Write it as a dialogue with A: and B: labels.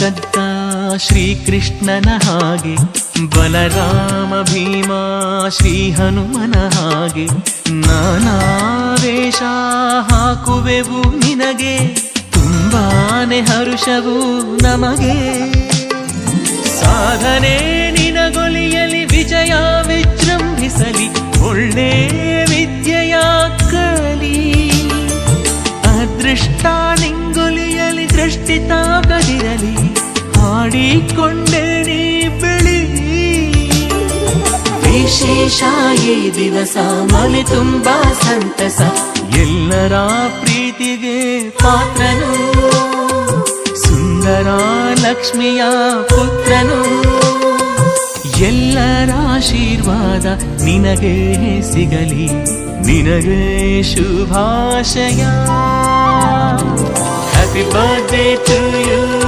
A: ಕದ್ದ ಶ್ರೀಕೃಷ್ಣನ ಹಾಗೆ, ಬಲರಾಮ ಭೀಮ ಶ್ರೀ ಹನುಮನ ಹಾಗೆ ನಾನಾವೇಶ ಹಾಕುವೆವು ನಿನಗೆ, ತುಂಬಾನೆ ಹರುಷವು ನಮಗೆ. ಸಾಧನೆ ನಿನಗೊಲಿಯಲಿ, ವಿಜಯ ವಿಜೃಂಭಿಸಲಿ, ಒಳ್ಳೆ ವಿದ್ಯೆಯ ಕಲಿ ಅದೃಷ್ಟ ಹಾಡಿಕೊಂಡೆ ನೀ ಬೆಳಿ. ವಿಶೇಷ ಈ ದಿವಸ ಮನೆ ತುಂಬಾ ಸಂತಸ. ಎಲ್ಲರ ಪ್ರೀತಿಗೆ ಪಾತ್ರನು. ಸುಂದರ ಲಕ್ಷ್ಮಿಯ ಪುತ್ರನು. ಎಲ್ಲರ ಆಶೀರ್ವಾದ ನಿನಗೆ ಸಿಗಲಿ. ನಿನಗೆ ಶುಭಾಶಯ. Happy birthday to you